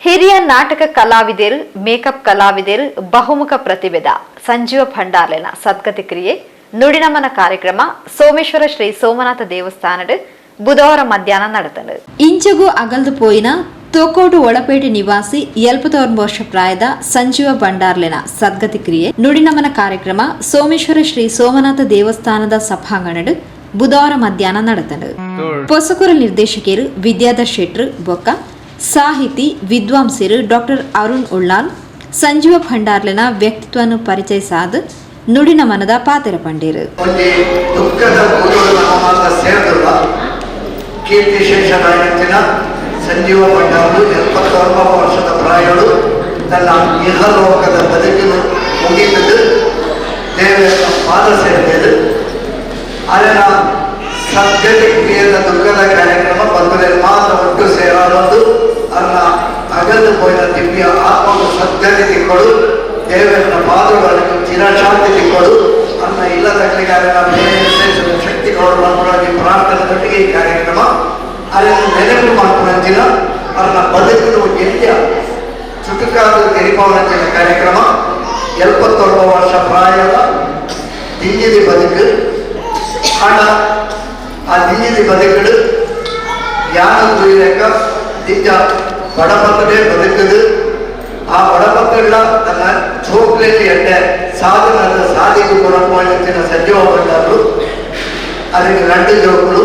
ಹಿರಿಯ ನಾಟಕ ಕಲಾವಿದರು ಮೇಕಪ್ ಕಲಾವಿದರು ಬಹುಮುಖ ಪ್ರತಿಭೆದ ಸಂಜೀವ ಭಂಡಾರ್ಲೆನ ಸದ್ಗತಿ ಕ್ರಿಯೆ ನುಡಿನಮನ ಕಾರ್ಯಕ್ರಮ ಸೋಮೇಶ್ವರ ಶ್ರೀ ಸೋಮನಾಥ ದೇವಸ್ಥಾನದ ಬುಧವಾರ ಮಧ್ಯಾಹ್ನ ನಡೆದನು ಇಂಚಗು ಅಗಲ್ದು ಪೋಯಿನ ತೋಕೋಡು ಒಳಪೇಟೆ ನಿವಾಸಿ ಎಲ್ಪತ್ತೊಂಬತ್ತು ವರ್ಷ ಪ್ರಾಯದ ಸಂಜೀವ ಭಂಡಾರ್ಲೆನ ಸದ್ಗತಿ ಕ್ರಿಯೆ ನುಡಿನಮನ ಕಾರ್ಯಕ್ರಮ ಸೋಮೇಶ್ವರ ಶ್ರೀ ಸೋಮನಾಥ ದೇವಸ್ಥಾನದ ಸಭಾಂಗಣಡ್ ಬುಧವಾರ ಮಧ್ಯಾಹ್ನ ನಡೆದನು ಪೊಸಕೂರ ನಿರ್ದೇಶಕಿಯರು ವಿದ್ಯಾಧರ್ ಶೆಟ್ರು ಬೊಕ್ಕ ಸಾಹಿತಿ, ವಿದ್ವಾಂಸರು ಡಾಕ್ಟರ್ ಅರುಣ್ ಉಳ್ಳಾಲ್, ಸಂಜೀವ ಭಂಡಾರ್ಲೆನ ವ್ಯಕ್ತಿತ್ವವನ್ನು ಪರಿಚಯಿಸಾದ ನುಡಿನ ಮನದ ಪಾತ್ರ ಪಂಡಿರು ಕೀರ್ತಿ ಶೇಷರಾಯಂತಿನ ಸಂಜೀವ ಭಂಡಾರು ಎಪ್ಪತ್ತೊಂಬತ್ತು ವರ್ಷದ ಪ್ರಾಯಗಳು ತನ್ನ ಇಹಲೋಕದ ಬದುಕಿನ ಮುಗಿದದ್ದು ದೇವರ ಪಾದ ಸೇರಿದೆ ಅದರ ಸದ್ಗತಿ ಕ್ರಿಯೆಯ ದುಃಖದ ಕಾರ್ಯಕ್ರಮ ಬಂದರೆ ಮಾತ್ರ ಒಟ್ಟು ಸೇರಾದೊಂದು ಅನ್ನ ಅಗದು ಹೋಯಿನ ದಿವ್ಯ ಆತ್ಮವನ್ನು ಸದ್ಗತಿ ತಿಕ್ಕೊಡು ದೇವರ ಪಾದಗಳನ್ನು ಚಿರಶಾಂತಿ ತಿಕ್ಕೊಡು ಅನ್ನ ಬೇರೆ ವಿಶೇಷ ಶಕ್ತಿಗಳು ಮಕ್ಕಳಾಗಿ ಪ್ರಾರ್ಥನೆದೊಟ್ಟಿಗೆ ಈ ಕಾರ್ಯಕ್ರಮ. ಅದನ್ನು ನೆನಪು ಮಾಡ್ಕೊಂಡಂಚಿನ ಅದನ್ನ ಬದುಕಿನ ಗೆಲ್ಯ ಚುಟುಕಾದ ತೆರಿಪವನಂಚಿನ ಕಾರ್ಯಕ್ರಮ. ಎಪ್ಪತ್ತೊಂಬತ್ತು ವರ್ಷ ಪ್ರಾಯದ ದಿಂಜಿದಿ ಬದುಕು. ಹಣ, ಆ ದಿಂಜಿದಿ ಬದುಕಡು. ಯಾನ ಈಗ ಬಡ ಮಕ್ಕಳೇ ಬದುಕುದು ಆ ಬಡ ಮಕ್ಕಳ ತನ್ನ ಚೋಕ್ಲೆಯಲ್ಲಿ ಎಡ್ಡೆ ಸಾಧನ ಸಾಧಿಗೆ ಕೊರಪಾಳಿನ ಸಜ್ಜವಾಗಲು ಅದಕ್ಕೆ ರಂಡು ಜೋಕುಳು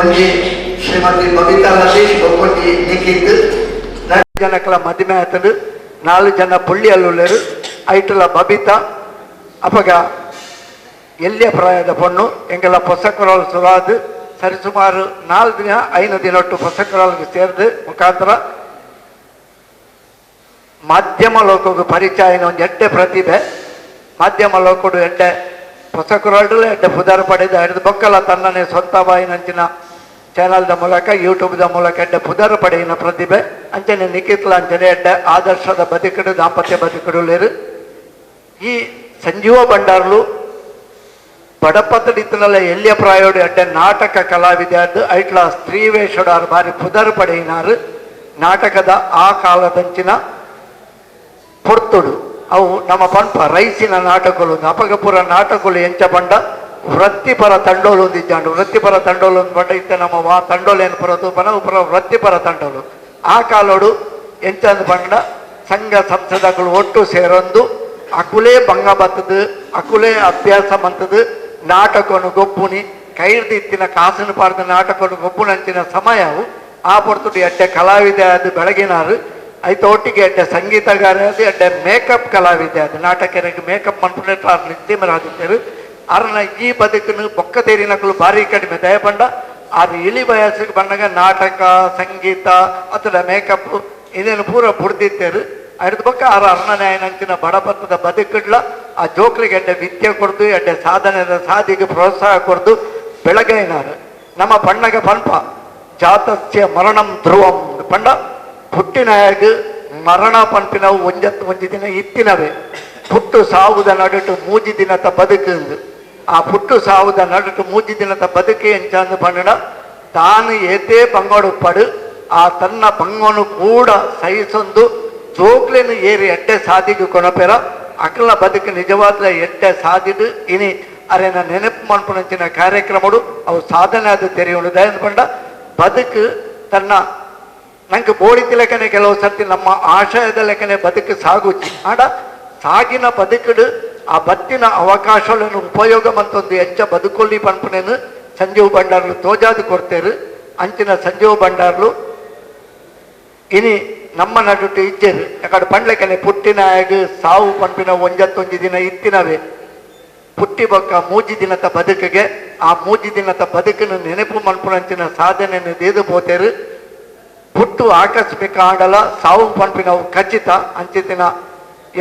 ಒಂದು ಶ್ರೀಮತಿ ಬಬಿತಾ ಲತೀಶ್ ಒಬ್ಬೊಂದು ನಿಕ್ಕಿದ್ದು ನಾಲ್ಕು ಜನಕ್ಕಲ ಮದುವೆ ಆತನು ನಾಲ್ಕು ಜನ ಪುಳ್ಳಿಯಲ್ಲುಳ್ಳರು ಐಟಲ ಬಬಿತಾ ಅಪಗ ಎಲ್ಲಿಯ ಪ್ರಾಯದ ಪೊಣ್ಣು ಎಂಗೆಲ್ಲ ಪೊಸಕರಲು ಸುರಾದು ಸರಿಸುಮಾರು ನಾಲ್ಕು ದಿನ, ಐದು ದಿನೊಟ್ಟು ಪುಸ್ತಕಗಳಿಗೆ ಸೇರಿದ ಮುಖಾಂತರ ಮಾಧ್ಯಮ ಲೋಕಕ್ಕೆ ಪರಿಚಯನ ಒಂದು ಎಡ್ಡೆ ಪ್ರತಿಭೆ, ಮಾಧ್ಯಮ ಲೋಕಡು ಎಡ್ಡೆ ಪೊಸಕರಲ್ಡು ಎಡ್ಡೆ ಪುದಾರ ಪಡೆದ ಹಿಡಿದು ಬೊಕ್ಕಲ ತನ್ನನೇ ಸ್ವಂತ ಬಾಯಿನಂಚಿನ ಚಾನಲ್ದ ಮೂಲಕ ಯೂಟ್ಯೂಬ್ದ ಮೂಲಕ ಎಡ್ಡೆ ಪುದಾರ ಪಡೆಯಿನ ಪ್ರತಿಭೆ, ಅಂಚನೆ ನಿಖಿತ್ಲ ಅಂಚನೆ ಎಡ್ಡೆ ಆದರ್ಶದ ಬದುಕಡು, ದಾಂಪತ್ಯ ಬದುಕಡು ಈ ಸಂಜೀವ ಭಂಡಾರ್ಲು ಎಲ್ಲಿಯ ಪ್ರಾಯೋಡು ಅಡ್ಡ ನಾಟಕ ಕಲಾವಿದ ಐಟ್ಲ ಸ್ತ್ರೀ ವೇಷಡಾರು ಬಾರಿ ಪುದರ್ ಪಡೆಯಿನಾರು. ನಾಟಕದ ಆ ಕಾಲದಂಚಿನ ಪೊರ್ತುಡು. ಅವು ನಮ್ಮ ಪಂಪ ರೈಸಿನ ನಾಟಕಗಳು ಅಪಗಪುರ ನಾಟಕಗಳು ಎಂಚ ಬಂಡ ವೃತ್ತಿಪರ ತಂಡೋಲು ವೃತ್ತಿಪರ ತಂಡೋಲು ಬಂಡ ಇತ್ತೆ ನಮ್ಮ ವಾ ತಂಡೋಲು ಏನು ಉಪರ ವೃತ್ತಿಪರ ತಂಡೋಲು. ಆ ಕಾಲೋಡು ಎಂಚಂದು ಪಂಡ ಸಂಘ ಸಂಸದಗಳು ಒಟ್ಟು ಸೇರೊಂದು. ಅಕುಲೇ ಭಂಗ ಬತ್ತದು, ಅಕುಲೇ ಅಭ್ಯಾಸ ಬಂತದು ನಾಟಕವನ್ನು ಗೊಪ್ಪುನಿ ಕೈರ್ದಿತ್ತಿನ ಕಾಸನ್ನು ಪಾಡ್ದ ನಾಟಕವನ್ನು ಗೊಪ್ಪುನಂಚಿನ ಸಮಯವು ಆ ಪೊರ್ತುಡು ಎಡ್ಡೆ ಕಲಾವಿದ ಅದು ಬೆಳಗಿನಾರು ಐತ ಒಟ್ಟಿಗೆ ಎಡ್ಡೆ ಸಂಗೀತಗಾರ ಅದು ಎಡ್ಡೆ ಮೇಕಪ್ ಕಲಾವಿದ ಅದು ನಾಟಕರಿಗೆ ಮೇಕಪ್ ಮಾಡ್ಕೊಂಡ್ರೆ ಅವ್ರು ನಿದ್ದಿಮರಾದಿದ್ದರು ಅರ್ನ ಈ ಬದುಕನ್ನು ಬೊಕ್ಕ ತೇರಿನಕಲು ಭಾರಿ ಕಡಿಮೆ ದಯಪಂಡ ಅದು ಇಳಿ ವಯಸ್ಸಿಗೆ ಬಂದಾಗ ನಾಟಕ ಸಂಗೀತ ಅಥವಾ ಮೇಕಪ್ ಇದೇನು ಪೂರ ಬುಡ್ದಿತ್ತೇರು ಅದ್ರ ಬಕ್ಕ ಆರ ಅರ್ಣನೆ ನಂಚಿನ ಬಡಪತ್ತದ ಬದುಕಡ್ಲ, ಆ ಜೋಕ್ಲಿಗೆ ಎಡ್ಡೆ ವಿದ್ಯೆ ಕೊಡ್ದು, ಎಡ್ಡೆ ಸಾಧನೆದ ಸಾಧಿಗೆ ಪ್ರೋತ್ಸಾಹ ಕೊಡ್ದು ಬೆಳಗೈನಾರು ನಮ್ಮ ಪಣ್ಣಗ ಪಂಪ ಜಾತಸ್ಯ ಮರಣಂ ಧ್ರುವಂ ಪಂಡ. ಹುಟ್ಟಿನಾಗ ಮರಣ ಪಂಪಿನವು ಒಂಜತ್ತು ಒಂಜಿ ದಿನ ಇತ್ತಿನವೇ. ಪುಟ್ಟು ಸಾವುದ ನಡುಟು ಮೂಜಿ ದಿನದ ಬದುಕು ಆ ಪುಟ್ಟು ಸಾವುದ ನಡುಟು ಮೂಜಿ ದಿನದ ಬದುಕಿ ಎಂಚಂದು ಪಂಡ ತಾನು ಏತೇ ಬಂಗೋಡು ಪಡು, ಆ ತನ್ನ ಬಂಗೋನು ಕೂಡ ಸಹಿಸೊಂದು ಜೋಗ್ಲೆನು ಏರಿ ಎಡ್ಡೆ ಸಾದಿಗೆ ಕೊನಪೆರ ಅಕಲ ಬದುಕು ನಿಜವಾದ ಎಡ್ಡೆ ಸಾದಿಡು ಇನಿ ಅರೆನ ನೆನಪು ಮಾಡ್ಕೊಂಡಂಚಿನ ಕಾರ್ಯಕ್ರಮಗಳು ಅವು ಸಾಧನೆ ಅದು ತೆರೆಯುವುದು ದಯನ್ ಪಂಡ ಬದುಕು ತನ್ನ, ನಂಗೆ ಬೋಡಿತಿ ಲೆಕ್ಕನೆ ಕೆಲವು ಸರ್ತಿ ನಮ್ಮ ಆಶಯದ ಲೆಕ್ಕನೆ ಬದುಕು ಸಾಗುಚ್ಚಿ ಆಡ, ಸಾಗಿನ ಬದುಕಡು, ಆ ಬತ್ತಿನ ಅವಕಾಶಗಳನ್ನು ಉಪಯೋಗ ಮಂತೊಂದು ಎಂಚ ಬದುಕೊಳ್ಳಿ ಪಂಪನೇನು ಸಂಜೀವ್ ಭಂಡಾರ್ಲು ತೋಜಾದು ಕೊಡ್ತೇರು ಅಂಚಿನ ಸಂಜೀವ್ ಭಂಡಾರ್ಲು, ಇನಿ ನಮ್ಮ ನಡುಟು ಇಜ್ಜೆರು ಯಾಕಡೆ ಪಂಡ್ಲೆಕ್ಕನೆ ಪುಟ್ಟಿನಾಗ ಸಾವು ಪಂಪಿನ ಒಂಜತ್ತೊಂಜಿ ದಿನ ಇತ್ತಿನವೇ. ಪುಟ್ಟಿ ಬೊಕ್ಕ ಮೂಜಿ ದಿನದ ಬದುಕಿಗೆ, ಆ ಮೂಜಿ ದಿನದ ಬದುಕನ್ನು ನೆನಪು ಮನ್ಪುನಂಚಿನ ಸಾಧನೆಯನ್ನು ದೇದು ಪೋತೇರು. ಪುಟ್ಟು ಆಕಸ್ಮಿಕ ಆಡಲ ಸಾವು ಪಂಪಿನವು ಖಚಿತ, ಅಂಚಿತಿನ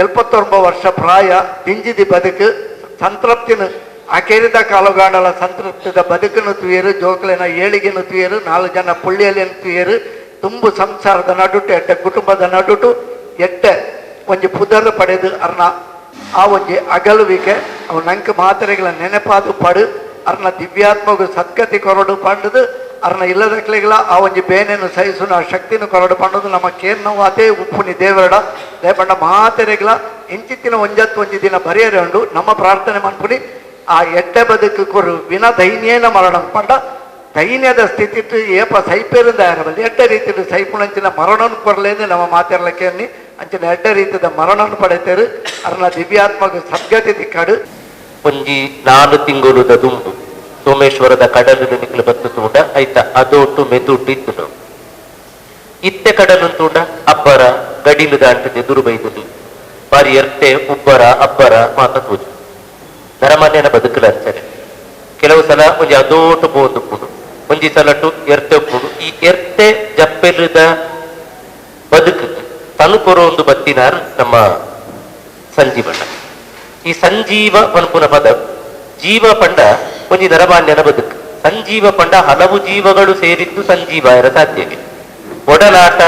ಎಲ್ಪತ್ತೊಂಬ ವರ್ಷ ಪ್ರಾಯ ದಿಂಜಿದಿ ಬದುಕು, ಸಂತೃಪ್ತಿನ ಅಕೇರಿದ ಕಾಲುಗಾಡಲ ಸಂತೃಪ್ತಿದ ಬದುಕನ್ನು ತುಯರು, ಜೋಕಲಿನ ಏಳಿಗೆನು ತುಯರು, ನಾಲ್ಕು ಜನ ಪುಳ್ಳಿಯಲ್ಲಿ ತುಯರು ತುಂಬು ಸಂಸಾರದ ನಡುಟು ಎಡ್ಡೆ ಕುಟುಂಬದ ನಡುಟು ಎಡ್ಡೆ ಒಂಜಿ ಪುದರ್ ಪಡೆದು ಅರ್ನ, ಆ ಒಂಜಿ ಅಗಲುವಿಕೆ ಅವು ನಂಕ ಮಾತ್ರೆಗಳ ನೆನಪಾದು ಪಡು, ಅರ್ನ ದಿವ್ಯಾತ್ಮಗು ಸದ್ಗತಿ ಕೊರಡು ಪಂಡದು, ಅರ್ನ ಇಲ್ಲದಕ್ಲೆಗಳ ಆ ಒಂಜಿ ಬೇನೆಯನ್ನು ಸಹಿಸುನ, ಆ ಶಕ್ತಿನ ಕೊರಡು ಪಂಡದು ನಮ್ಮ ಕೇರ್ನವು ಅದೇ ಉಪ್ಪುನಿ ದೇವರಡ, ದಯಪಂಡ ಮಾತೆರೆಗಳ ಇಂಚಿತ್ತಿನ ಒಂಜತ್ತು ಒಂಜಿ ದಿನ ಬರೆಯರೆ ಉಂಡು ನಮ್ಮ ಪ್ರಾರ್ಥನೆ ಮನ್ಪುನಿ, ಆ ಎಡ್ಡೆ ಬದುಕು ಕೊರು ವಿನ ದೈನ್ಯೇನ ಮರಣ ಪಂಡ ದೈನ್ಯದ ಸ್ಥಿತಿ ಏಪ ಸೈಪೇರಿಂದ ಎಡ್ಡ ರೀತಿಯ ಸೈಪುಣಂಚಿನ ಮರಣವನ್ನು ಕೊರಲೇಂದು ನಮ್ಮ ಮಾತಾಡಲಿಕ್ಕೆ ಅಂಚಿನ ಎಡ್ಡ ರೀತಿಯ ಮರಣವನ್ನು ಪಡೆತೇರು ಅರ್ನ ದಿವ್ಯಾತ್ಮಕ ಸದ್ಗತಿ ದಿಕ್ಕಾಡು ಒಂಜಿ ನಾನು ತಿಂಗಳು ದುಂಬು ಸೋಮೇಶ್ವರದ ಕಡಲು ನಿಕ್ಲು ಬತ್ತು ತೂಂಡ ಐತ ಅದೊಟ್ಟು ಇತ್ತು ಇತ್ತೆ ಕಡಲು ತೂಂಡ ಅಬ್ಬರ ಗಡಿಲು ಎದುರು ಬೈದುದು ಬಾರಿ ಎರ್ತೆ, ಉಬ್ಬರ, ಅಬ್ಬರ ಮಾತ ತೂಜು ನರಮನ್ಯನ ಬದುಕಲಂಚನೆ ಕೆಲವು ಸಲ ಒಂಜಿ ಅದೋಟು ಬೋಂದುಪ್ಪುಡು ಒಂಜಿ ಸಲಟು ಎರ್ತೆ ಒಪ್ಪುಡು ಈ ಎರ್ತೆ ಜಪ್ಪೆಲ್ಲದ ಬದುಕು ತನು ಒಂದು ಬತ್ತಿನಾರ್ ನಮ್ಮ ಸಂಜೀವಣ್ಣ. ಈ ಸಂಜೀವ ಪನ್ಪುನ ಪದ, ಜೀವ ಪಂಡ ಒಂಜಿ ನರಮಾನ್ಯನ ಬದುಕು. ಸಂಜೀವ ಪಂಡ ಹಲವು ಜೀವಗಳು ಸೇರಿದ್ದು ಸಂಜೀವ ಇರ ಸಾಧ್ಯವಿಲ್ಲ ಒಡಲಾಟ,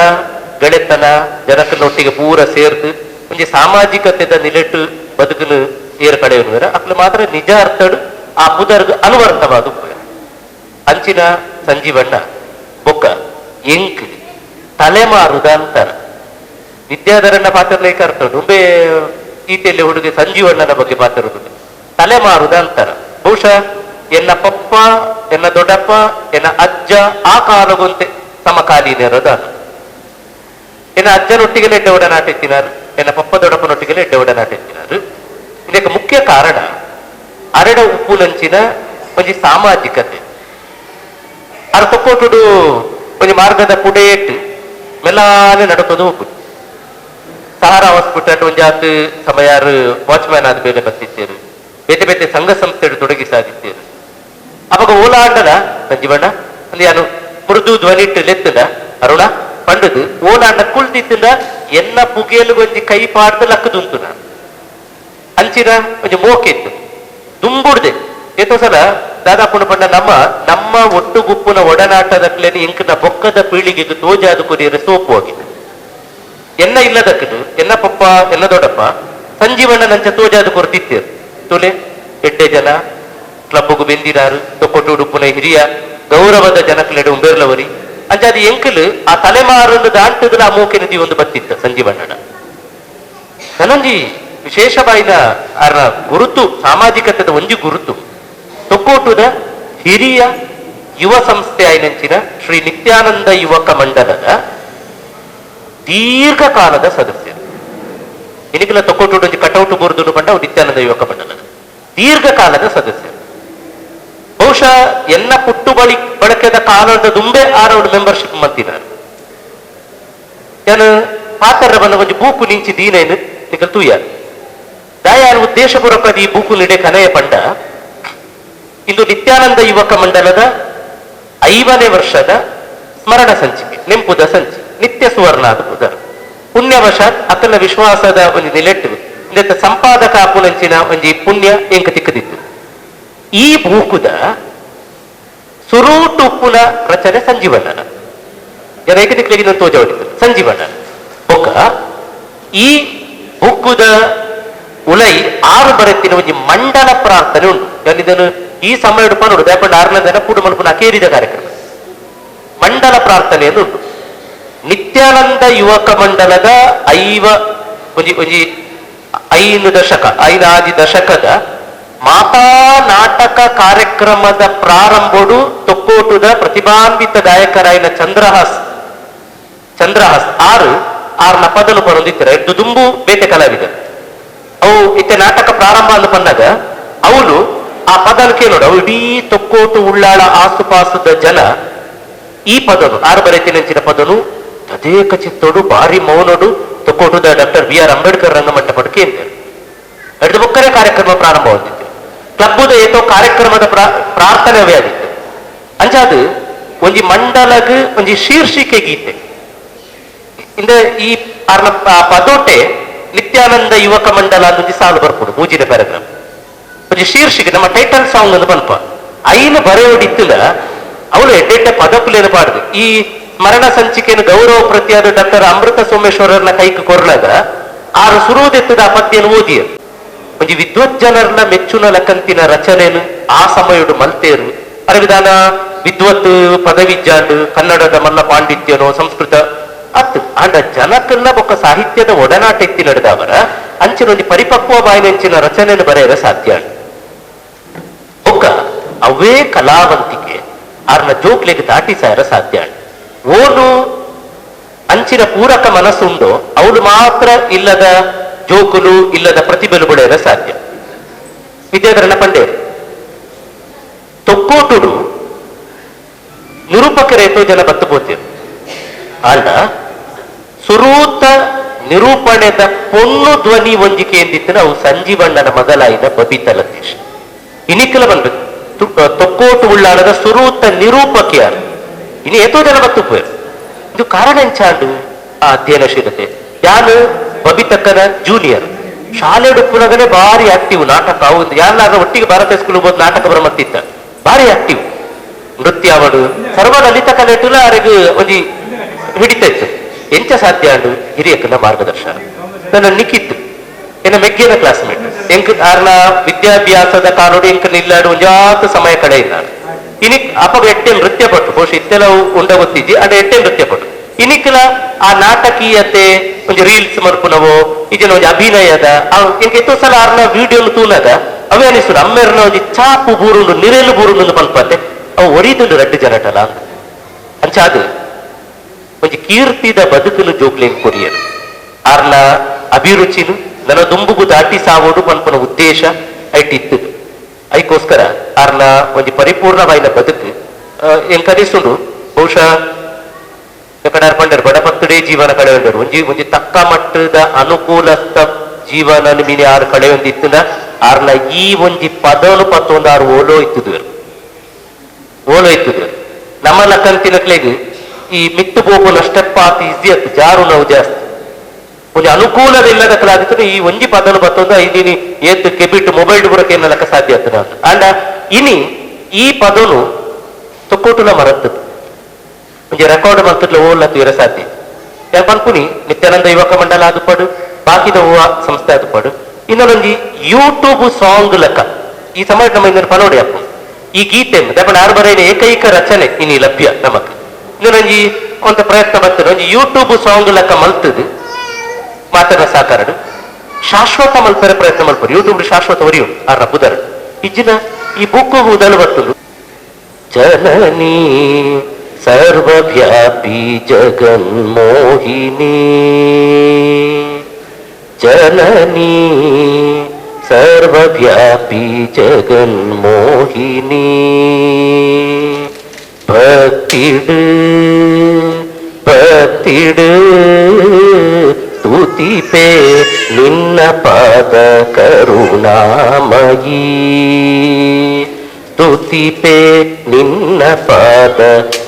ಗೆಳೆತನ, ಜನಕನೊಟ್ಟಿಗೆ ಪೂರ ಸೇರ್ದು ಒಂಜಿ ಸಾಮಾಜಿಕತೆದ ನಿಲೆಟ್ಟು ಬದುಕಲು ಏರ್ ಕಡೆಯುವುದರ ಅಕ್ಲು ಮಾತ್ರ ನಿಜ ಅರ್ಥಡು ಆ ಪುದರ್ಗ ಅನುವರ್ತವಾದ ಅಂಚಿನ ಸಂಜೀವಣ್ಣ, ಬೊಕ್ಕ, ಎಂಕ್ ತಲೆಮಾರುದ ಅಂತಾರ ವಿದ್ಯಾಧರಣ್ಣ ಪಾತ್ರಲೇಖ ಅರ್ಥ ನುಂಬೆ ಈತೆಯಲ್ಲಿ ಹುಡುಗಿ ಸಂಜೀವಣ್ಣನ ಬಗ್ಗೆ ಮಾತಾಡುದು ತಲೆಮಾರುದ ಅಂತಾರ ಬಹುಶಃ ಎನ್ನ ಪಪ್ಪ, ಎನ್ನ ದೊಡ್ಡಪ್ಪ, ಎನ್ನ ಅಜ್ಜ, ಆ ಕಾಲಗೊಂತೆ ಸಮಕಾಲೀನರದ ಎನ್ನ ಅಜ್ಜನೊಟ್ಟಿಗೆ ಎಡ್ಡೆ ಒಡನಾಟ ಎತ್ತಿನಾರು, ಎನ್ನ ಪಪ್ಪ ದೊಡ್ಡಪ್ಪನೊಟ್ಟಿಗೆ ಎಡ್ಡೆ ಒಡನಾಟ ಎತ್ತಿನಾರು. ಇದಕ್ಕೆ ಮುಖ್ಯ ಕಾರಣ ಅರಡ ಉಪ್ಪುನಂಚಿನ ಒಂದು ಸಾಮಾಜಿಕತೆ. ಅರ ತಕ್ಕೊಟ್ಟು ಒಂಜಿ ಮಾರ್ಗದ ಪುಡೇಟ್ ಮೆಲ್ಲಾನೆ ನಡ್ಕೊಂಡು ಹೋಗುದು ಸಹಾರಾ ಹಾಸ್ಪಿಟಲ್ ಒಂಜಾತ್ ಸಮಯಾರು ವಾಚ್ಮ್ಯಾನ್ ಆದ ಮೇಲೆ ಬರ್ತಿದ್ದೇರು ಬೇತೆ ಬೇತೆ ಸಂಘ ತೊಡಗಿ ತೊಡಗಿಸಾದಿದ್ದೇರು ಅವಾಗ ಓಲಾಂಡನ ಸಂಜೀವಣ್ಣ ಅಲ್ಲಿ ಯಾನು ಮೃದು ಧ್ವನಿಟ್ಟು ಲೆತ್ತದ ಅರುಣ ಪಂಡದು ಓಲಾಂಡ ಕುಳ್ತಿತ್ತಿಲ್ಲ ಎನ್ನ ಪುಗೇಲು ಒಂಜಿ ಕೈ ಪಾಡ್ದು ಲಕ್ಕದುಂತು ನಾನು. ಅಂಚಿನ ಒಂಜಿ ಇತ್ತು. ದುಂಬುಡ್ದೆ. ಏತೋ ಸಲ ದಾದಾಪುಣ ಪಂಡ ನಮ್ಮ ನಮ್ಮ ಒಟ್ಟು ಗುಪ್ಪುನ ಒಡನಾಟದಕ್ಲೇನೆ ಇಂಕನ ಬೊಕ್ಕದ ಪೀಳಿಗೆಗೆ ತೋಜಾದು ಕುರಿಯರ ಸೋಪು ಆಗಿದೆ ಎನ್ನ ಇಲ್ಲದಕ್ಕದು, ಎನ್ನ ಪಪ್ಪ ಎಲ್ಲ ದೊಡ್ಡಪ್ಪ ಸಂಜೀವಣ್ಣ ನಂಚ ತೋಜಾದು ಕೊರ್ತಿತ್ತೇರು. ತುಲೆ ಎಡ್ಡೆ ಜನ ಕ್ಲಬ್ಬುಗು ಬೆಂದಿರಾರು ತೊಕ್ಕೊಟ್ಟು ಉಡುಪುನ ಹಿರಿಯ, ಗೌರವದ ಜನಕ್ಲೆಡೆ ಉಂಬೇರ್ಲವರಿ. ಅಂಚಾದ ಎಂಕಲು, ಆ ತಲೆಮಾರೊಂದು ದಾಂಟದ ಆ ಮೂಕಿನದಿ ಒಂದು ಬತ್ತಿತ್ತ, ಸಂಜೀವಣ್ಣನ. ಧನಂಜಿ ವಿಶೇಷವಾಯಿನ ಅರ ಗುರುತು, ಸಾಮಾಜಿಕತೆದ ಒಂಜಿ ಗುರುತು. ತೊಕ್ಕೋಟುದ ಹಿರಿಯ ಯುವ ಸಂಸ್ಥೆ ಆಯ್ನಂಚಿನ ಶ್ರೀ ನಿತ್ಯಾನಂದ ಯುವಕ ಮಂಡಲದ ದೀರ್ಘಕಾಲದ ಸದಸ್ಯ ಎನಿಕಲ ತೊಕೊಟ್ಟು ಒಂಜಿ ಕಟೌಟ್ ಪಂಡ ಅವ್ರು ನಿತ್ಯಾನಂದ ಯುವಕ ಮಂಡಲದ ದೀರ್ಘಕಾಲದ ಸದಸ್ಯ ಬಹುಶಃ ಎನ್ನ ಪುಟ್ಟು ಬಳಿ ಬಳಕೆದ ಕಾಲದ ದುಂಬೆ ಆರೋಡು ಮೆಂಬರ್ಶಿಪ್ ಮತ್ತಿನಾರು ನಾನು ಪಾತ್ರ ಬಂದ ಒಂದು ಬೂಕು ನಿಂಚಿ ದೀನೇನು ನಿಕಲ್ ತೂಯ ದಯಾಲ್ ಉದ್ದೇಶಪೂರ್ವಕದ ಈ ಬೂಕು ನಿಡೆ ಕನೆಯ ಪಂಡ ಇಂದು ನಿತ್ಯಾನಂದ ಯುವಕ ಮಂಡಲದ ಐವನೇ ವರ್ಷದ ಸ್ಮರಣ ಸಂಚಿಕೆ, ನೆಂಪುದ ಸಂಚಿ ನಿತ್ಯ ಸುವರ್ಣಾದ ಪುದರ್. ಪುಣ್ಯವಶಾತ್ ಅತನ ವಿಶ್ವಾಸದ ಒಂದು ನಿಲೆಟ್ಟು, ಇದಕ್ಕೆ ಸಂಪಾದಕ ಪುನಂಚಿನ ಒಂಜಿ ಪುಣ್ಯ ಎಂಕ ತಿಕ್ಕದಿತ್ತು ಈ ಭೂಕುದ ಸುರೂಟು ಉಪ್ಪುನ ರಚನೆ ಸಂಜೀವಣ್ಣನ ಜನ ಏಕ ತೋಜ ಹೊಡಿತು. ಸಂಜೀವನ ಬೊಕ್ಕ ಈ ಭೂಕುದ ಉಲೈ ಆರು ಬರತ್ತಿನ ಒಂದು ಮಂಡಲ ಪ್ರಾರ್ಥನೆ ಉಂಟು. ನಾನು ಇದನ್ನು? ಈ ಸಮಯ ನೋಡು, ದಯಪಂಡ ಆರನೇ ದಿನ ಪೂಡು ಕೇರಿದ ಕಾರ್ಯಕ್ರಮ. ಮಂಡಲ ಪ್ರಾರ್ಥನೆ ಎಂದು ಉಂಟು. ನಿತ್ಯಾನಂದ ಯುವಕ ಮಂಡಲದ ಐವ, ಒಂಜಿ ಒಂಜಿ ಐದು ದಶಕ, ಐದಾದಿ ದಶಕದ ಮಾತಾ ನಾಟಕ ಕಾರ್ಯಕ್ರಮದ ಪ್ರಾರಂಭಡು ತೊಕ್ಕೋಟುದ ಪ್ರತಿಭಾನ್ವಿತ ಗಾಯಕರಾಯಿನ ಚಂದ್ರಹಾಸ್ ಚಂದ್ರಹಾಸ್ ಆರು, ಆರ್ನ ಪದಲು ಬರೋದಿತ್ತರ ಎದ್ದು ದುಂಬು ಬೇತೆ ಕಲಾವಿದ ಅವು ಇತ್ತೆ ನಾಟಕ ಪ್ರಾರಂಭ ಅಂತ ಬಂದಾಗ ಅವಳು ಆ ಪದನು ಕೇಳೋಡು ಅವು ಇಡೀ ತೊಕ್ಕೋಟು ಉಳ್ಳಾಳ ಆಸುಪಾಸದ ಜನ ಈ ಪದನು ಬರೆತಿನಂಚಿನ ಪದನು, ತದೇಕ ಚಿತ್ತೋಡು, ಭಾರಿ ಮೌನೋಡು ತೊಕ್ಕೋಟುದ ಡಾಕ್ಟರ್ ಬಿ ಆರ್ ಅಂಬೇಡ್ಕರ್ ರಂಗಮಂಟಪದ ಕೇಂದ್ರ ಎರಡು ಬುಕ್ಕರೆ ಕಾರ್ಯಕ್ರಮ ಪ್ರಾರಂಭ ಹೊಂದಿತ್ತು. ಕ್ಲಬ್ಬುದ ಏತೋ ಕಾರ್ಯಕ್ರಮದ ಪ್ರಾರ್ಥನೆ ಪ್ರಾರ್ಥನೆವೇ ಆಗಿತ್ತು ಅಂಜಾದು ಒಂಜಿ ಮಂಡಲಗ್, ಒಂಜಿ ಶೀರ್ಷಿಕೆ ಗೀತೆ. ಇಂದ ಈ ಪದೋಟೆ ನಿತ್ಯಾನಂದ ಯುವಕ ಮಂಡಲ ಅಂತ ಸಾಲು ಬರ್ಬೋದು ಮೂಜಿನ ಪ್ಯಾರಾಗ್ರಾಫ್. ಒಂಜಿ ಶೀರ್ಷಿಕೆ, ನಮ್ಮ ಟೈಟಲ್ ಸಾಂಗ್ ಅಂದ್ರೆ ಬಲ್ಪ ಐನ ಬರೆಯೋಡಿತ್ತಿಲ್ಲ ಅವಳು ಎಡ್ಡೆಡ್ಡೆ ಪದಪುಲೇನು ಪಾಡ್ದು. ಈ ಮರಣ ಸಂಚಿಕೆಯನ್ನು ಗೌರವ ಪ್ರತಿಯಾದ ಡಾಕ್ಟರ್ ಅಮೃತ ಸೋಮೇಶ್ವರರ್ನ ಕೈಗೆ ಕೊರ್ಲದ ಆರು ಸುರುವುದೆತ್ತದ ಆ ಪದ್ಯನು ಓದಿಯರು ಒಂಜಿ ವಿದ್ವಜ್ಜನರ್ನ ಮೆಚ್ಚುನ ಲಕಂತಿನ ರಚನೆನು ಆ ಸಮಯಡು ಮಲ್ತೇರು. ಅರವಿಧಾನ ವಿದ್ವತ್ ಪದವಿಜ್ಜಾಂಡ್ ಕನ್ನಡದ ಮಲ್ಲ ಪಾಂಡಿತ್ಯನೋ ಸಂಸ್ಕೃತ. ಅತ್ ಅಂಡ ಜನಕನ್ನ ಬೊಕ್ಕ ಸಾಹಿತ್ಯದ ಒಡನಾಟ ಎತ್ತಿ ನಡೆದವರ ಅಂಚಿನ ಒಂದು ಪರಿಪಕ್ವ ಬಾಯಿನಂಚಿನ ರಚನೆಯನ್ನು ಬರೆಯಲು ಸಾಧ್ಯ. ಅವೇ ಕಲಾವಂತಿಕೆ. ಜೋಕ್ಲೆಗೆ ದಾಟಿ ಸಾರ ಸಾಧ್ಯ ಓನು ಅಂಚಿನ ಪೂರಕ ಮನಸ್ಸುಂಡೋ, ಅವಳು ಮಾತ್ರ ಇಲ್ಲದ ಜೋಕುಲು, ಇಲ್ಲದ ಪ್ರತಿಬಲು ಬೆಳೆಯಲು ಸಾಧ್ಯ. ವಿದ್ಯಾಧರಣ ಪಂಡೆ, ತೊಕ್ಕೋಟುಡು ನಿರೂಪಕರೇತೋ ಜನ ಬತ್ತು ಬೋತಿರು ಆಂಡ ಸುರೂತ ನಿರೂಪಣೆದ ಪೊನ್ನು ಧ್ವನಿ ಒಂಜಿಕೆ ಎಂದಿತ್ತು ನಾವು ಸಂಜೀವಣ್ಣನ ಮಗಲಾಯಿನ ಬಬಿತ ಲತೀಶ್ ಇನಿಕಲ ಬಂದು ಉಳ್ಳಾಳದ ಸುರೂತ ನಿರೂಪಕಿಯಾರು ಇನ್ನು ಏತೋ ಜನ ಬತ್ತು ಪೋಯರು ಇದು ಕಾರಣ ಎಂಚಾಂಡು? ಆ ಅಧ್ಯಯನಶೀಲತೆ ಯಾನು ಬಬಿತಕ್ಕನ ಜೂನಿಯರ್. ಶಾಲೆ ಡುಪ್ಪುನಗನೆ ಭಾರಿ ಆಕ್ಟಿವ್ ನಾಟಕ. ಹೌದು ಯಾರು ಒಟ್ಟಿಗೆ ಭಾರತ ಸ್ಕೂಲ್ ಹೋದ್ ನಾಟಕ ಬರಮತ್ತಿತ್ತ. ಭಾರಿ ಆಕ್ಟಿವ್. ನೃತ್ಯ ಅವಡು ಸರ್ವ ಲಲಿತ ಕಲೆಟುಲ ಅವರಿಗೆ ಒಂದು ಹಿಡಿತ ಇತ್ತು ಎಂಚ ಸಾಧ್ಯ ಅಂಡು? ಹಿರಿಯಕ್ಕನ ಮಾರ್ಗದರ್ಶನ. ನನ್ನ ನಿಕ್ಕಿತ್ತು ಎನ್ನ ಮೆಗ್ಗಿನ ಕ್ಲಾಸ್ಮೇಟ್ ಎಂಕ್ ಆರ್ನ ವಿದ್ಯಾಭ್ಯಾಸದ ಕಾನೂನು ಎಂಕ ನಿಲ್ಲಾಡು, ಒಂಜಾತು ಸಮಯ ಕಡೆ ಇಲ್ಲ ಇನಿಕ್ ಅಪಗ ಎಟ್ಟೆ ನೃತ್ಯ ಪಟ್ಟು ಬಹುಶಃ ಇತ್ತೆಲ್ಲ ಉಂಡ ಗೊತ್ತಿದ್ದಿ ಅಂದ್ರೆ ಎಟ್ಟೆ ನೃತ್ಯ ಪಟ್ಟು ಇನಿಕ್ಲ ಆ ನಾಟಕೀಯತೆ, ಒಂಜಿ ರೀಲ್ಸ್ ಮಲ್ಪುನವೋ ಇಜನ ಒಂಜಿ ಅಭಿನಯದ ಎಂಕ್ ಸಲ ಆರ್ನ ವಿಡಿಯೋ ತೂಲದ, ಅವೇ ಅನಿಸ್ತುಡು ಅಮ್ಮೆರ್ನ ಒಂಜಿ ಚಾಪು ಬೂರುಂಡು, ನಿರೇಲು ಬೂರುಂಡು ಮಲ್ಪತ್ತೆ ಅವು ಒರಿದುಂಡು ರಡ್ಡು ಜನಟಲ ಅಂತ. ಅಂಚಾದು ಒಂಜಿ ಕೀರ್ತಿದ ಬದುಕಲು ಜೋಕ್ಲೆಂಗ್ ಕೊರಿಯರು ಆರ್ನ ಅಭಿರುಚಿನು ನನ್ನ ದುಂಬುಗು ದಾಟಿ ಸಾವೋದು ಮಲ್ಪನ ಉದ್ದೇಶ ಐಟ್ ಇತ್ತದು ಐಕೋಸ್ಕರ ಒಂದು ಪರಿಪೂರ್ಣವಾದ ಬದುಕು ಎಂಕ್ ಕನಿಸುಂಡು ಬಹುಶಃ ಕಡಾರ್ ಬಡ ಬಡಪತ್ತುಡೇ ಜೀವನ ಕಳೆಯೊಂಡರು ಒಂಜಿ ಒಂಜಿ ತಕ್ಕ ಮಟ್ಟದ ಅನುಕೂಲಸ್ಥ ಜೀವನ ಮೀನಿ ಆರು ಕಳೆಯೊಂದಿತ್ತುನ ಆರ್ನ ಈ ಒಂಜಿ ಪದನು ಪತ್ತೊಂದು ಆರು ಓಲೋ ಇತ್ತದು ಓಲೋ ಇತ್ತದು ನಮ್ಮ ಲಕ್ಕಂತಿನಕ್ಲೆಗ್ ಈ ಮಿತ್ತು ಬೋಪುನ ಸ್ಟೆಪ್ ಆತಿ ಇಸಿಯತ್ ಜಾರು ನಾವು ಜಾಸ್ತಿ ಒಂದು ಅನುಕೂಲವಿಲ್ಲದ ಕಲಾವಿದರು ಈ ಒಂಜಿ ಪದನು ಬತ್ತೊಂದು ಐದಿನಿ ಏತ್ ಕೆಬಿಟ್ ಮೊಬೈಲ್ ಬುರಕ್ಕೆ ಲೆಕ್ಕ ಸಾಧ್ಯ ಆಗ್ತದೆ ಅಂಡ ಇನಿ ಈ ಪದನು ತೊಕ್ಕೋಟುಲ ಮರತ್ತದ ಒಂಜಿ ರೆಕಾರ್ಡ್ ಮರ್ತದ ಓಲ್ಲ ತೀರ ಸಾಧ್ಯ. ಯಾಕೆ ಪನ್ಪುನಿ ನಿತ್ಯಾನಂದ ಯುವಕ ಮಂಡಲ ಅದು ಪಡು, ಬಾಕಿದ ಹೂವ ಸಂಸ್ಥೆ ಅದು ಪಡು. ಇನ್ನೊಂದೊಂಜಿ ಯೂಟ್ಯೂಬ್ ಸಾಂಗ್ ಲೆಕ್ಕ. ಈ ಸಮಯ ನಮ್ಮ ಇಂದಿನ ಪನೋಡಿ ಅಪ್ಪ ಈ ಗೀತೆ ದಪ್ಪನ ಆರು ಬರೆಯ ಏಕೈಕ ರಚನೆ ಇನಿ ಲಭ್ಯ ನಮಕ್. ಇನ್ನೊಂದು ಒಂದು ಪ್ರಯತ್ನ ಬರ್ತದೆ, ಒಂದು ಯೂಟ್ಯೂಬ್ ಸಾಂಗ್ ಲೆಕ್ಕ ಮಲ್ತದು ಮಾತನ್ನ ಸಾಕಾರಡು ಶಾಶ್ವತ ಮಲ್ಪರ ಪ್ರಯತ್ನ ಮಲ್ಪರು ಯೂಟ್ಯೂಬ್ ಶಾಶ್ವತ ಒರಿಯು ಆರ್ನ ಬುಧರ್ ಇಜ್ಜಿನ ಈ ಬುಕ್ ಉದಲು ಬರ್ತದು ಜನನಿ ಸರ್ವವ್ಯಾಪಿ ಜಗನ್ಮೋಹಿನಿ ಜನನಿ ಸರ್ವವ್ಯಾಪಿ ಜಗನ್ಮೋಹಿನಿ ಭಕ್ತಿಡು ಭಕ್ತಿಡು ತುತಿಪೆ ನಿನ್ನ ಪಾದ ಕರುಣಾಮಯೀ ಸ್ತುತಿಪೆ ನಿನ್ನ ಪಾದ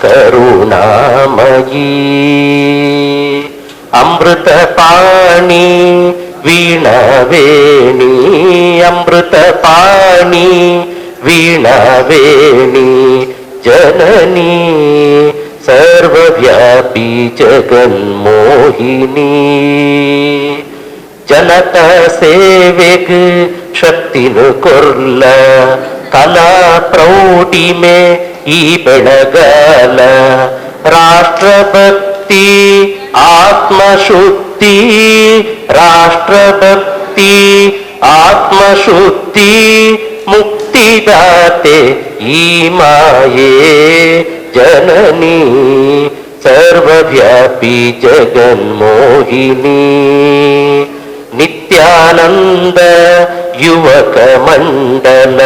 ಕರುಣಾಮಯೀ ಅಮೃತ ಪಾಣಿ ವೀಣವೇಣಿ ಅಮೃತ ಪಾಣಿ ವೀಣವೇಣಿ ಜನನಿ ಸರ್ವವ್ಯಾಪಿ ಜಗನ್ಮೋಹಿನಿ ಜನತ ಸೇವೆಗ್ ಶಕ್ತಿನು ಕೊರ್ಲ ಕಲಾ ಪ್ರೌಢಿಮೆ ಈ ಬೆಳಗಾಲ ರಾಷ್ಟ್ರಭಕ್ತಿ ಆತ್ಮಶುದ್ಧಿ ರಾಷ್ಟ್ರಭಕ್ತಿ ಆತ್ಮಶುದ್ಧಿ ಮುಕ್ತಿದಾತೆ ಈ ಮಾಯೇ ಜಗನ್ಮೋಹಿನಿ ನಿತ್ಯಾನಂದ ಯುವಕ ಮಂಡಲ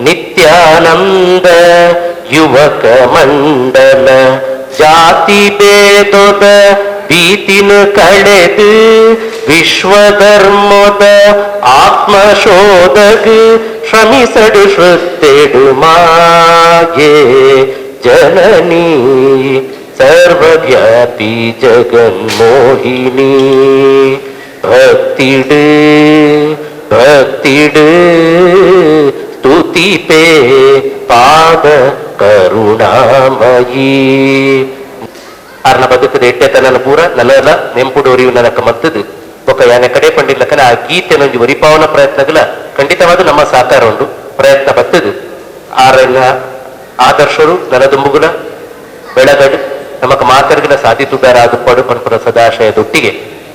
ನಿತ್ಯಾನಂದ ಯುವಕ ಮಂಡಲ ಜಾತಿ ಭೇದದ ಭೀತಿನು ಕಳೆದು ವಿಶ್ವಧರ್ಮದ ಆತ್ಮಶೋಧಗ ಶ್ರಮಿಸಡು ಶ್ರದ್ಧೆಡು ಮಾಗೆ ಜನನಿ ಸರ್ವವ್ಯಾಪಿ ಜಗನ್ಮೋಹಿನಿ ಭಕ್ತಿಡು ಭಕ್ತಿಡು ಸ್ತುತಿಪೇ ಪಾದ ಕರುಣಾಮಯೀ ಆರ್ನ ಬದುಕದ ಎಟ್ಟೆತನನ ಪೂರ ನಲಲ ನೆಂಪುಡೋರಿಯು ನನಕ ಮತ್ತದು ఒక ಯಾನೆ ಕಡೆ ಪಂಡಿಲ್ಲಕನ ಆ ಗೀತೆ ನೊಂಜಿ ಒರಿಪಾವನ ಪ್ರಯತ್ನಗಳ ಖಂಡಿತವಾದ ನಮ್ಮ ಸಹಕಾರ ಉಂಟು ಪ್ರಯತ್ನ ಬತ್ತದು ಆರನ್ನ ಆದರ್ಶರು ನಲದುಂಬುಗುಲ ಬೆಳಗಡು, ನಮಕ್ ಮಾತರ್ಗಿನ ಸಾಧಿತುಗಾರಾದು ಪಡು ಪನ್ಪುರ ಸದಾಶಯದೊಟ್ಟಿಗೆ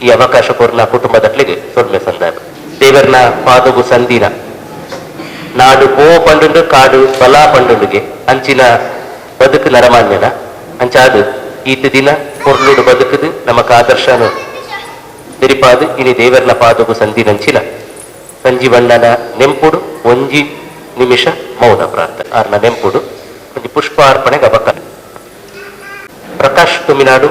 ಈ ಅವಕಾಶ ಕೊರ್ಲ ಕುಟುಂಬದಟ್ಲಿಗೆ ಸೊಲ್ಮೆ ಸಂದಾಯ ದೇವರ್ನ ಪಾದಗು ಸಂದಿನ. ನಾಡು ಪೋ ಪಂಡುಂಡು, ಕಾಡು ಬಲಾ ಪಂಡುಂಡುಗೆ, ಅಂಚಿನ ಬದುಕು ನರಮಾನ್ಯನ. ಅಂಚಾದು, ಈತ ದಿನ ಕೊರ್ಲುಡು ಬದುಕುದು ನಮಕ್ ಆದರ್ಶನು. ಬಿರಿಪಾದು ಇನಿ ದೇವರ್ನ ಪಾದುಗು ಸಂದಿನಂಚಿನ. ಸಂಜೀವಣ್ಣನ ನೆಂಪುಡು, ಒಂಜಿ ನಿಮಿಷ ಮೌನ ಪ್ರಾರ್ಥ ಆರ್ನ ನೆಂಪುಡು. ಒಂಜಿ ಪುಷ್ಪಾರ್ಪಣೆಗೆ ಅವಕಾಶ ಪ್ರಕಾಶ್ ತುಮಿನಾಡು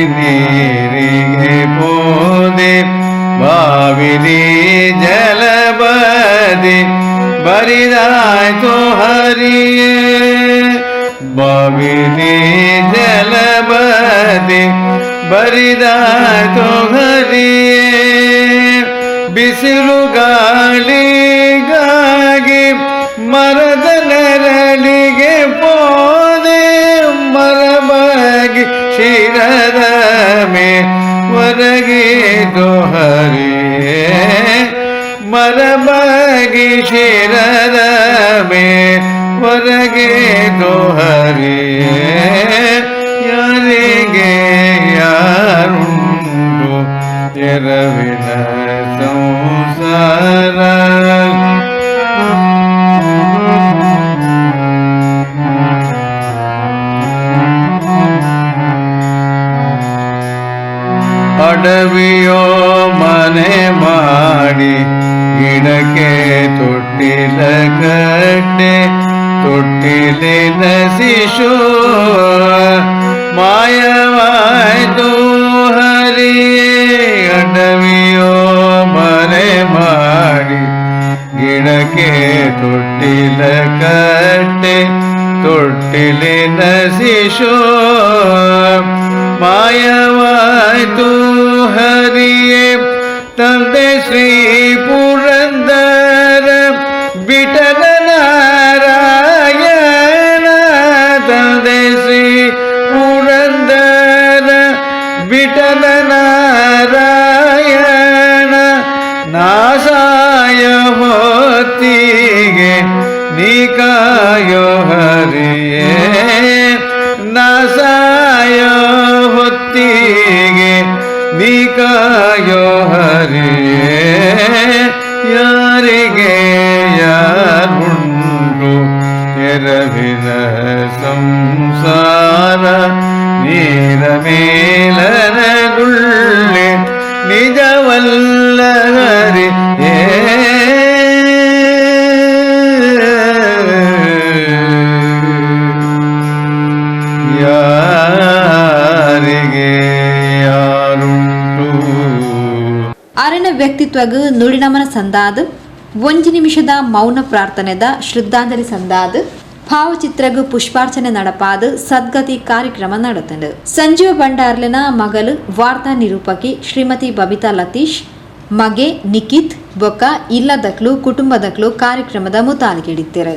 ನೀರಿಗೆ ಹೋದೆ ಬಾವಿಲಿ ಜಲಬದಿ ಬರಿದಾಯ್ತು ಹರಿಯೇ ಬಾವಿಲಿ ಜಲಬದಿ ಬರಿದಾಯ್ತು ಹರಿಯೇ ಬಿಸಿಲು शरण में वर गे तो वरगे दोहरे यारेगे यारुंडो तेरवे घटे तुटिले न शिशो விட்டல நாராயண நாசாய மோத்திகே நிகாயோ ஹரியே. நாசாய மோத்திகே நிகாயோ ವ್ಯಕ್ತಿತ್ವಗ ನುಡಿನಮನ ಸಂದಾದ. ಒಂಜಿ ನಿಮಿಷದ ಮೌನ ಪ್ರಾರ್ಥನೆದ ಶ್ರದ್ಧಾಂಜಲಿ ಸಂದಾದ. ಭಾವಚಿತ್ರಗ್ ಪುಷ್ಪಾರ್ಚನೆ ನಡಪಾದ ಸದ್ಗತಿ ಕಾರ್ಯಕ್ರಮ ನಡೆತಂಡು ಸಂಜೀವ ಭಂಡಾರ್ಲಿನ ಮಗಳು ವಾರ್ತಾ ನಿರೂಪಕಿ ಶ್ರೀಮತಿ ಬಬಿತಾ ಲತೀಶ್, ಮಗೆ ನಿಖಿತ್ ಬೊಕ್ಕ ಇಲ್ಲದಕ್ಲು ಕುಟುಂಬದಕ್ಲು ಕಾರ್ಯಕ್ರಮದ ಮುತಾಲಿಗೆಡಿದ್ದರು